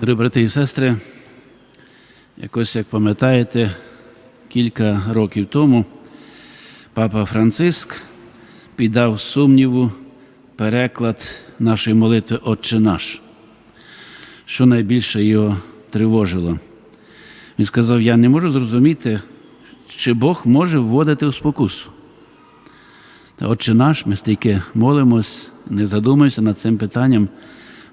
Дорогі брати і сестри, якось як пам'ятаєте, кілька років тому папа Франциск піддав сумніву переклад нашої молитви Отче наш, що найбільше його тривожило. Він сказав: Я не можу зрозуміти, чи Бог може вводити у спокусу. Та Отче наш, ми стільки молимось, не задумуємося над цим питанням.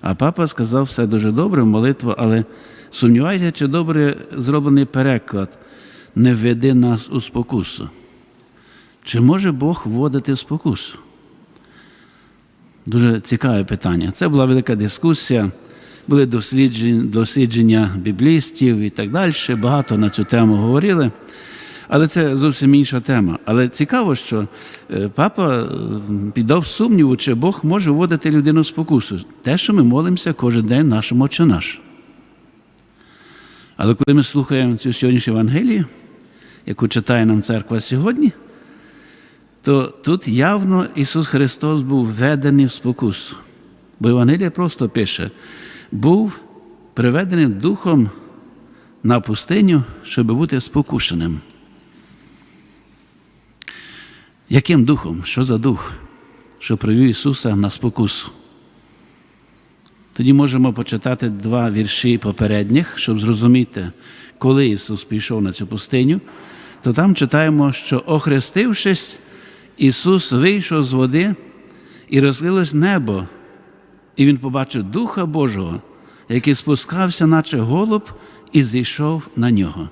А папа сказав, все дуже добре, молитва, але сумніваюся, чи добре зроблений переклад не введи нас у спокусу. Чи може Бог вводити в спокусу? Дуже цікаве питання. Це була велика дискусія, були дослідження, дослідження біблістів і так далі. Багато на цю тему говорили. Але це зовсім інша тема. Але цікаво, що е, папа е, піддав сумніву, чи Бог може вводити людину в спокусу. Те, що ми молимося кожен день нашому Отче наш. Але коли ми слухаємо цю сьогоднішню Евангелію, яку читає нам церква сьогодні, то тут явно Ісус Христос був введений в спокусу. Бо Євангелія просто пише, був приведений духом на пустиню, щоб бути спокушеним. Яким духом? Що за дух, що привів Ісуса на спокусу? Тоді можемо почитати два вірші попередніх, щоб зрозуміти, коли Ісус пішов на цю пустиню, то там читаємо, що, охрестившись, Ісус вийшов з води і розлилось небо, і Він побачив Духа Божого, який спускався, наче голуб, і зійшов на нього.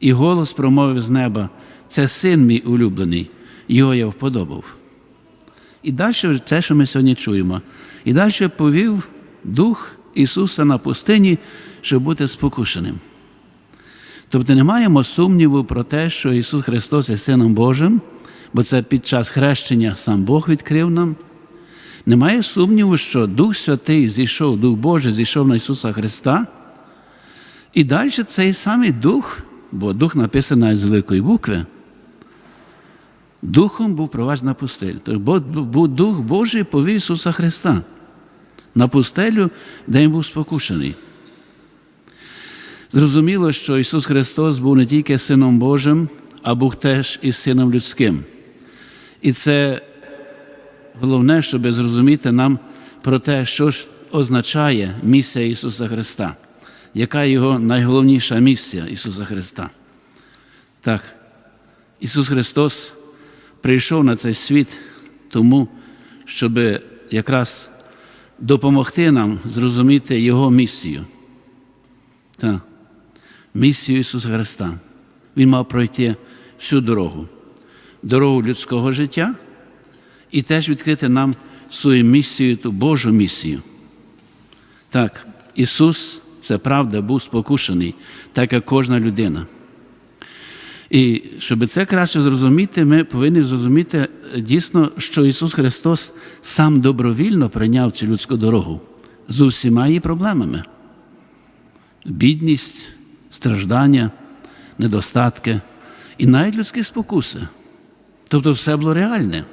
І голос промовив з неба: це син мій улюблений, його я вподобав. І далі те, що ми сьогодні чуємо. І далі повів Дух Ісуса на пустині, щоб бути спокушеним. Тобто не маємо сумніву про те, що Ісус Христос є Сином Божим, бо це під час хрещення сам Бог відкрив нам. Немає сумніву, що Дух Святий зійшов, Дух Божий зійшов на Ісуса Христа. І далі цей самий Дух, бо Дух написаний з великої букви, Духом був проваджений на пустелю. Бо Дух Божий повів Ісуса Христа на пустелю, де він був спокушений. Зрозуміло, що Ісус Христос був не тільки Сином Божим, а був теж і Сином людським. І це головне, щоб зрозуміти нам про те, що ж означає місія Ісуса Христа, яка його найголовніша місія Ісуса Христа. Так, Ісус Христос прийшов на цей світ тому, щоб якраз допомогти нам зрозуміти Його місію. Так, місію Ісуса Христа. Він мав пройти всю дорогу, дорогу людського життя і теж відкрити нам свою місію, ту Божу місію. Так, Ісус, це правда, був спокушений, так як кожна людина. І щоб це краще зрозуміти, ми повинні зрозуміти дійсно, що Ісус Христос сам добровільно прийняв цю людську дорогу з усіма її проблемами: бідність, страждання, недостатки і навіть людські спокуси. Тобто все було реальне.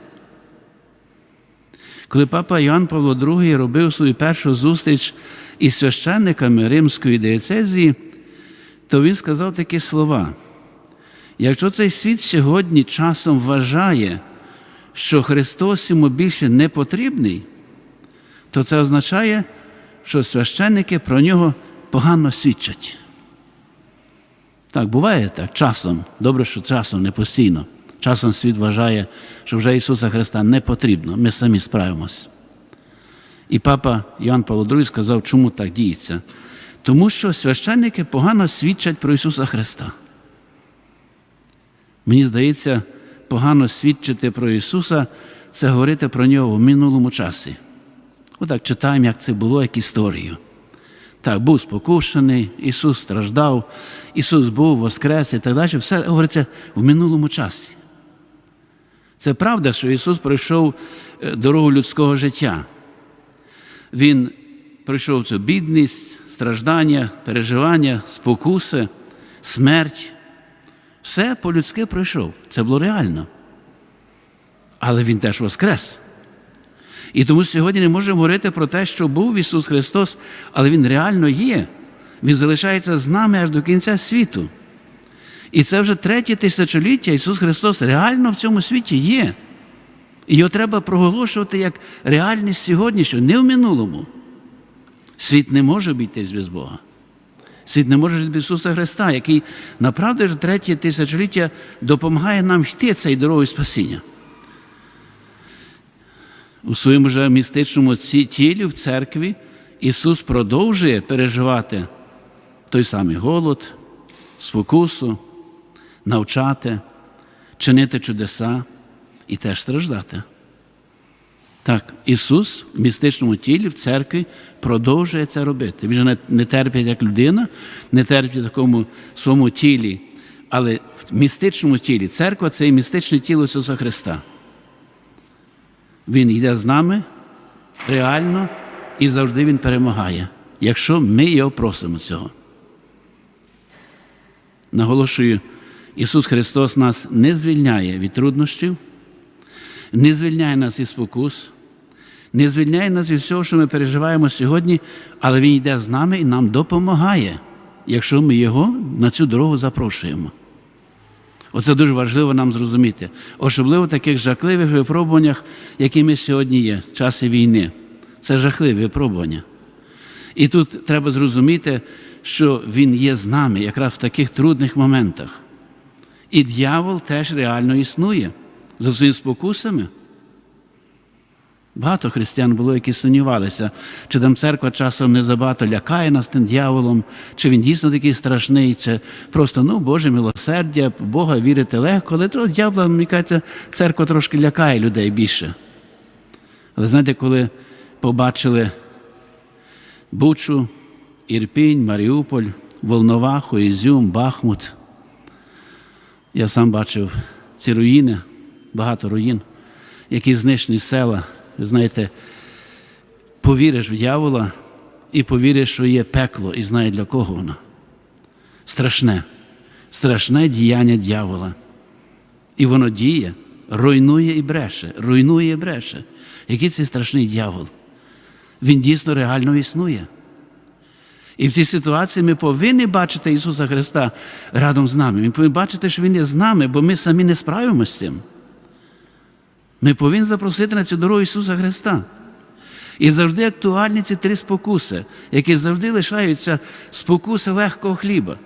Коли папа Іоанн Павло II робив свою першу зустріч із священниками Римської диецезії, то він сказав такі слова. Якщо цей світ сьогодні часом вважає, що Христос йому більше не потрібний, то це означає, що священники про нього погано свідчать. Так, буває так, часом. Добре, що часом не постійно. Часом світ вважає, що вже Ісуса Христа не потрібно, ми самі справимось. І папа Іоанн Павло II сказав, чому так діється? Тому що священники погано свідчать про Ісуса Христа. Мені здається, погано свідчити про Ісуса це говорити про нього в минулому часі. Отак читаємо, як це було, як історію. Так, був спокушений, Ісус страждав, Ісус був воскрес і так далі. Все говориться в минулому часі. Це правда, що Ісус пройшов дорогу людського життя. Він пройшов цю бідність, страждання, переживання, спокуси, смерть. Все по-людськи пройшов. Це було реально. Але він теж воскрес. І тому сьогодні не можемо говорити про те, що був Ісус Христос, але Він реально є. Він залишається з нами аж до кінця світу. І це вже третє тисячоліття Ісус Христос реально в цьому світі є. І його треба проголошувати як реальність сьогоднішнього, не в минулому. Світ не може обійтись без Бога. Світ не може без Ісуса Христа, який направду вже третє тисячоліття допомагає нам йти цією дорогою спасіння. У своєму же містичному тілі в церкві Ісус продовжує переживати той самий голод, спокусу, навчати, чинити чудеса і теж страждати. Так, Ісус в містичному тілі, в церкві продовжує це робити. Він же не, терпить як людина, не терпить в такому своєму тілі, але в містичному тілі церква це і містичне тіло Ісуса Христа. Він йде з нами реально і завжди Він перемагає, якщо ми його просимо цього. Наголошую, Ісус Христос нас не звільняє від труднощів, не звільняє нас із спокус, не звільняє нас від всього, що ми переживаємо сьогодні, але Він йде з нами і нам допомагає, якщо ми Його на цю дорогу запрошуємо. Оце дуже важливо нам зрозуміти, особливо в таких жахливих випробуваннях, які ми сьогодні є, в часи війни. Це жахливі випробування. І тут треба зрозуміти, що Він є з нами якраз в таких трудних моментах. І дьявол теж реально існує за своїми спокусами. Багато християн було, які сумнівалися, чи там церква часом не забагато лякає нас тим дьяволом, чи він дійсно такий страшний, чи просто ну, Боже милосердя, Бога вірити легко, але то дьявола, мені кажеться, церква трошки лякає людей більше. Але знаєте, коли побачили Бучу, Ірпінь, Маріуполь, Волноваху, Ізюм, Бахмут, я сам бачив ці руїни, багато руїн, які знищені села. Ви знаєте, повіриш в дьявола і повіриш, що є пекло, і знає, для кого воно. Страшне, страшне діяння дьявола. І воно діє, руйнує і бреше, руйнує і бреше. Який це страшний дьявол? Він дійсно реально існує. І в цій ситуації ми повинні бачити Ісуса Христа радом з нами. Ми повинні бачити, що Він є з нами, бо ми самі не справимося з цим. Ми повинні запросити на цю дорогу Ісуса Христа. І завжди актуальні ці три спокуси, які завжди лишаються спокуси легкого хліба,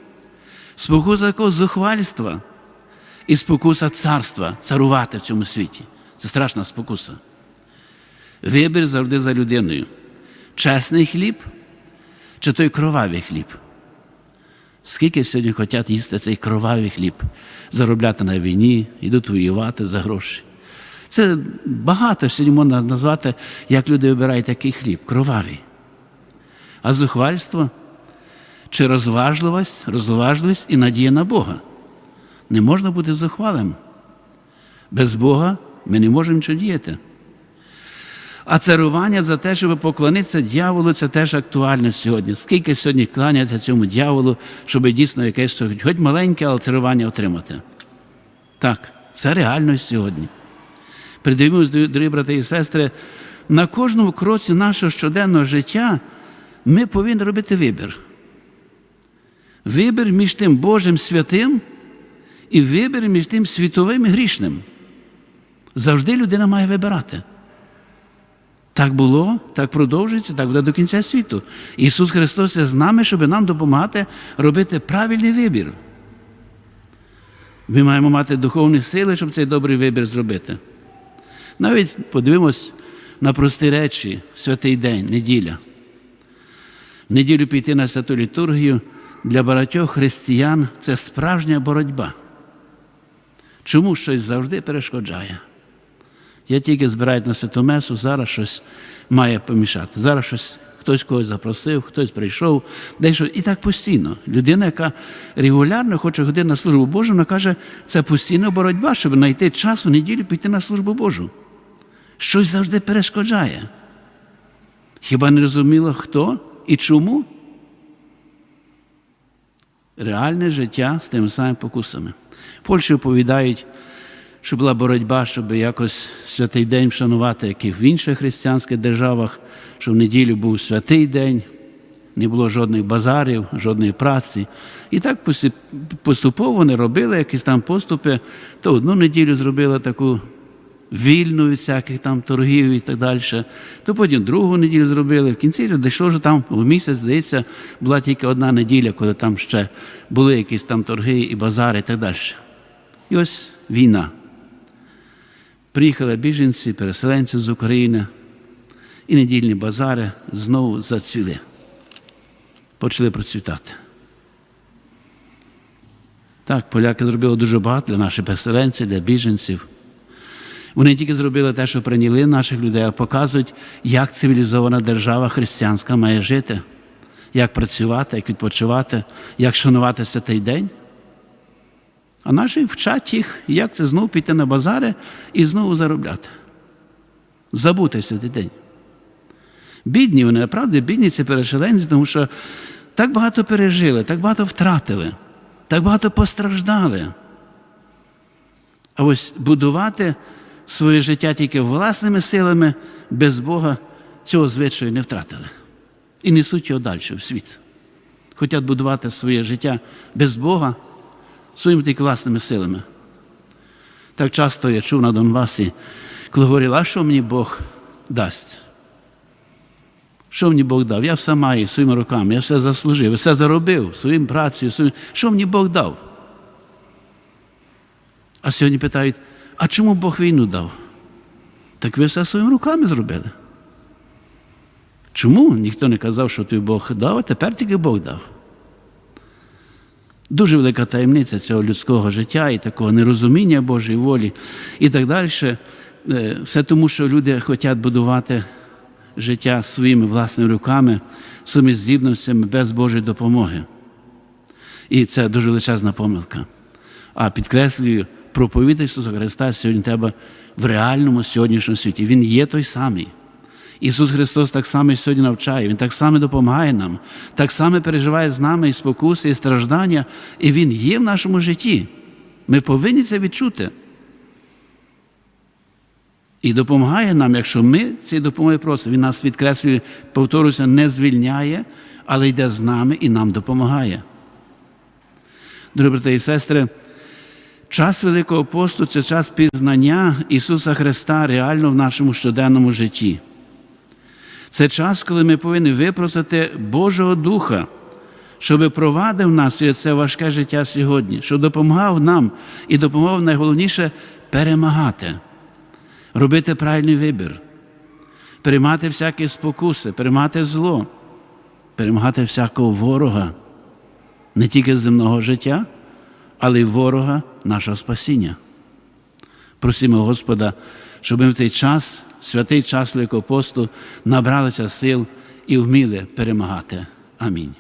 спокуса такого зухвальства і спокуса царства, царувати в цьому світі. Це страшна спокуса. Вибір завжди за людиною. Чесний хліб чи той кровавий хліб. Скільки сьогодні хочуть їсти цей кровавий хліб, заробляти на війні, йдуть воювати за гроші. Це багато сьогодні можна назвати, як люди вибирають такий хліб, кровавий. А зухвальство чи розважливість, розважливість і надія на Бога. Не можна бути зухвалим. Без Бога ми не можемо нічого діяти. А царування за те, щоб поклонитися дьяволу, це теж актуально сьогодні. Скільки сьогодні кланяться цьому дьяволу, щоб дійсно якесь хоч маленьке, але царування отримати. Так, це реально сьогодні. Придивимось, дорогі брати і сестри, на кожному кроці нашого щоденного життя ми повинні робити вибір. Вибір між тим Божим святим і вибір між тим світовим і грішним. Завжди людина має вибирати. Так було, так продовжується, так буде до кінця світу. Ісус Христос є з нами, щоб нам допомагати робити правильний вибір. Ми маємо мати духовні сили, щоб цей добрий вибір зробити. Навіть подивимось на прості речі, святий день, неділя. В неділю піти на святу літургію для багатьох християн це справжня боротьба. Чому щось завжди перешкоджає? Я тільки збираю на святу месу, зараз щось має помішати. Зараз щось хтось когось запросив, хтось прийшов, дещо. І так постійно. Людина, яка регулярно хоче ходити на службу Божу, вона каже, це постійна боротьба, щоб знайти час у неділю піти на службу Божу. Щось завжди перешкоджає. Хіба не розуміло, хто і чому? Реальне життя з тими самими покусами. В Польщі оповідають щоб була боротьба, щоб якось святий день вшанувати, як і в інших християнських державах, щоб в неділю був святий день, не було жодних базарів, жодної праці. І так поступово вони робили якісь там поступи, то одну неділю зробили таку вільну від всяких там торгів і так далі. То потім другу неділю зробили. В кінці дійшло вже там в місяць, здається, була тільки одна неділя, коли там ще були якісь там торги і базари і так далі. І ось війна. Приїхали біженці, переселенці з України, і недільні базари знову зацвіли. Почали процвітати. Так, поляки зробили дуже багато для наших переселенців, для біженців. Вони тільки зробили те, що прийняли наших людей, а показують, як цивілізована держава християнська має жити, як працювати, як відпочивати, як шанувати святий день. А наші вчать їх, як це знову піти на базари і знову заробляти. Забути святий день. Бідні вони, направді, бідні ці переселенці, тому що так багато пережили, так багато втратили, так багато постраждали. А ось будувати своє життя тільки власними силами без Бога цього звичаю не втратили. І несуть його далі в світ. Хотять будувати своє життя без Бога своїми тільки власними силами. Так часто я чув на Донбасі, коли говорили, а що мені Бог дасть? Що мені Бог дав? Я все маю своїми руками, я все заслужив, все заробив своїм працею. Своїм... Що мені Бог дав? А сьогодні питають, а чому Бог війну дав? Так ви все своїми руками зробили. Чому ніхто не казав, що тобі Бог дав, а тепер тільки Бог дав? Дуже велика таємниця цього людського життя і такого нерозуміння Божої волі і так далі. Е, Все тому, що люди хочуть будувати життя своїми власними руками, своїми здібностями без Божої допомоги. І це дуже величезна помилка. А підкреслюю, проповідь Ісуса Христа сьогодні треба в реальному сьогоднішньому світі. Він є той самий. Ісус Христос так само сьогодні навчає, Він так само допомагає нам, так само переживає з нами і спокуси, і страждання, і Він є в нашому житті. Ми повинні це відчути. І допомагає нам, якщо ми цієї допомоги просимо. Він нас відкреслює, повторюся, не звільняє, але йде з нами і нам допомагає. Дорогі брати і сестри, час Великого посту це час пізнання Ісуса Христа реально в нашому щоденному житті. Це час, коли ми повинні випросити Божого Духа, щоб провадив нас через це важке життя сьогодні, щоб допомагав нам і допомагав найголовніше перемагати, робити правильний вибір, переймати всякі спокуси, переймати зло, перемагати всякого ворога, не тільки земного життя, але й ворога нашого спасіння. Просимо Господа, щоб ми в цей час, святий час Великого посту, набралися сил і вміли перемагати. Амінь.